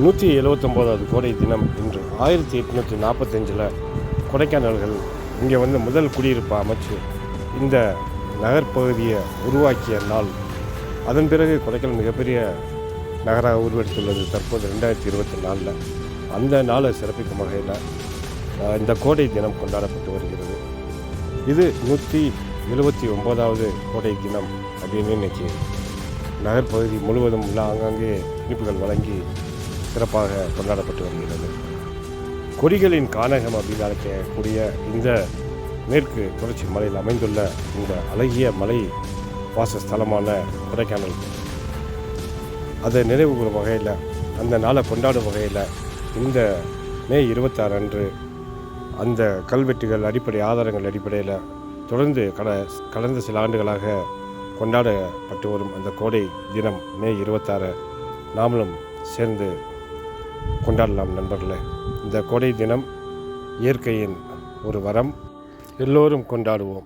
நூற்றி எழுவத்தொம்போதாவது கோடை தினம் இன்று ஆயிரத்தி எட்நூற்றி நாற்பத்தஞ்சில் கொடைக்கானல்கள் இங்கே வந்து முதல் குடியிருப்பை அமைச்சு இந்த நகர்ப்பகுதியை உருவாக்கிய நாள். அதன் பிறகு கொடைக்கானல் மிகப்பெரிய நகராக உருவெடுத்துள்ளது தற்போது ரெண்டாயிரத்தி இருபத்தி நாலில். அந்த நாளை சிறப்பிக்கும் வகையில் இந்த கோடை தினம் கொண்டாடப்பட்டு வருகிறது. இது நூற்றி எழுபத்தி ஒம்போதாவது கோடை தினம் அப்படின்னு இன்னைக்கு நகர்ப்பகுதி முழுவதும் உள்ள ஆங்காங்கே இனிப்புகள் வழங்கி சிறப்பாக கொண்டாடப்பட்டு வருகிறது. கொடிகளின் கானகம் அப்படின்னு அழைக்கக்கூடிய இந்த மேற்கு தொடர்ச்சி மலையில் அமைந்துள்ள இந்த அழகிய மலை வாசஸ்தலமான கொடைக்கானல். அதை நினைவு கூறும் வகையில் அந்த நாளை கொண்டாடும் வகையில் இந்த மே இருபத்தாறு அன்று அந்த கல்வெட்டுகள் அடிப்படை ஆதாரங்கள் அடிப்படையில் தொடர்ந்து கட கடந்த சில ஆண்டுகளாக கொண்டாடப்பட்டு வரும் அந்த கோடை தினம் மே இருபத்தாறு. நாமளும் சேர்ந்து கொண்டாடலாம் நண்பர்களே. இந்த கோடை தினம் இயற்கையின் ஒரு வரம். எல்லோரும் கொண்டாடுவோம்.